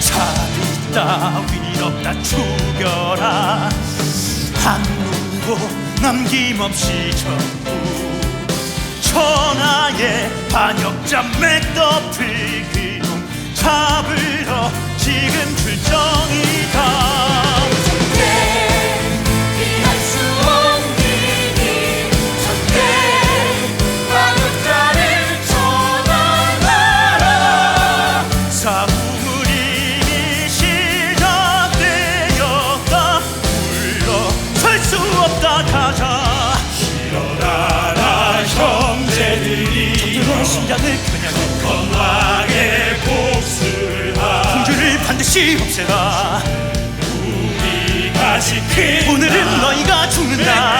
자비 따위 없다 죽여라. 한 놈도 남김없이 전부 천하의 반역자 맥더필 그 가자 일어나라 형제들이. 적들의 심장을 그냥 건강에 복수하. 공주를 반드시 없애라. 우리가 지킨 오늘은 너희가 죽는다